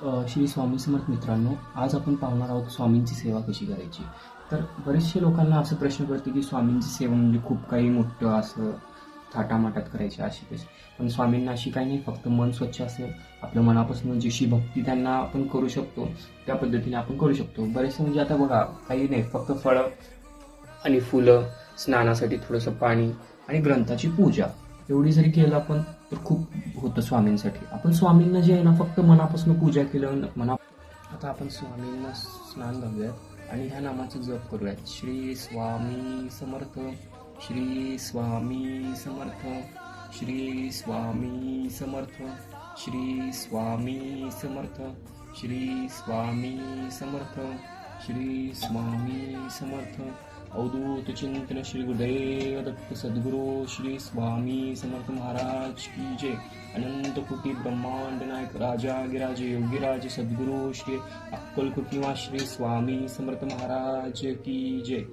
श्री स्वामी समर्थ मित्रांनो आज आपण पाहणार आहोत स्वामींची सेवा कशी करायची. तर बरेचसे लोकांना असं प्रश्न पडते की स्वामींची सेवा म्हणजे खूप काही मोठं असं थाटामाटात करायची अशी कशी. पण स्वामींना अशी काही नाही फक्त मन स्वच्छ असेल आपल्या मनापासून जशी भक्ती त्यांना आपण करू शकतो त्या पद्धतीने आपण करू शकतो. बरेचसे म्हणजे आता बघा काही नाही फक्त फळं आणि फुलं स्नानासाठी थोडंसं पाणी आणि ग्रंथाची पूजा. एवढी जरी केलं आपण तर खूप होतं स्वामींसाठी. आपण स्वामींना जे आहे ना फक्त मनापासून पूजा केलं मना आता आपण स्वामींना स्नान घालूयात आणि ह्या नामाचा जप करूयात. श्री स्वामी समर्थ श्री स्वामी समर्थ श्री स्वामी समर्थ श्री स्वामी समर्थ श्री स्वामी समर्थ श्री स्वामी समर्थ अवधूत चिंतन श्री गुरुदेव दत्त सद्गुरु श्री स्वामी समर्थ महाराज की जय। अनंत कोटी ब्रह्मांड नायक राजा गिराजे योगीराज सद्गुरु श्री अक्कलकोट श्री स्वामी समर्थ महाराज की जय।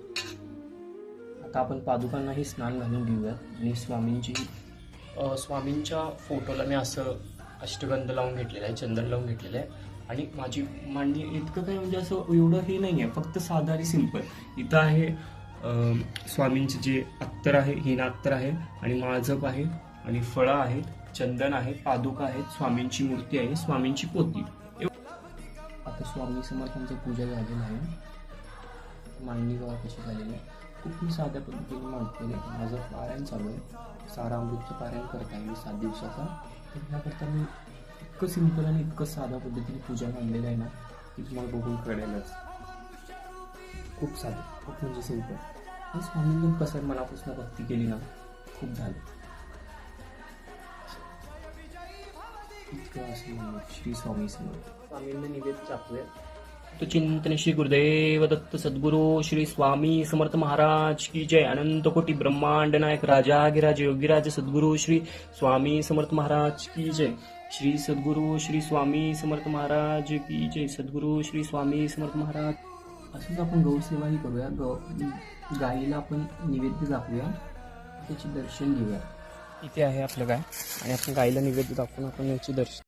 आता आपण पादुकांनाही स्नान घालून घेऊयात आणि स्वामींची स्वामींच्या फोटोला मी असं अष्टगंध लावून घेतलेलं आहे चंदन लावून घेतलेलं आहे. आणि माझी मांडणी इतकं काही म्हणजे असं एवढं हे नाही आहे फक्त साधारी सिंपल. इथं आहे स्वामींचे जे अत्तर आहे हिना अत्तर आहे आणि माळजप आहे आणि फळं आहेत चंदन आहे पादुका आहेत स्वामींची मूर्ती आहे स्वामींची पोती. आता स्वामी समर्थांची पूजा झालेलं आहे. मांडणी गावा कशी झालेली आहे. खूप मी साध्या पद्धतीने मांडते माझं पारायण चालू आहे. सारा अमृतचं पारायण करत आहे मी सात दिवसाचा. तर ह्याकरता मी इतकं सिंपल आणि इतकं साध्या पद्धतीने पूजा मांडलेलं आहे ना की तुम्हाला बघून कळेलच. खूप साधं खूप म्हणजे सिंपल आणि स्वामींनी कसं मनापासून भक्ती केली ना खूप झालं. इतकं असं म्हणलं श्री स्वामी समर्थ. स्वामींना निवेद टाकूया तो चिंतन श्री गुरुदेव दत्त सद्गुरु श्री स्वामी समर्थ महाराज की जय. अनंत कोटी ब्रह्मांड नायक राजा गिराज योगीराज सद्गुरु श्री स्वामी समर्थ महाराज की जय. श्री सद्गुरु श्री स्वामी समर्थ महाराज की जय. सद्गुरु श्री स्वामी समर्थ महाराज असंच आपण गौसेवाही करूया. गौ गाईला आपण निवेद्य दाखवूया. त्याचे दर्शन घेऊया. इथे आहे आपलं गाय. आणि आपण गाईला निवेद्य दाखवून आपण याचे दर्शन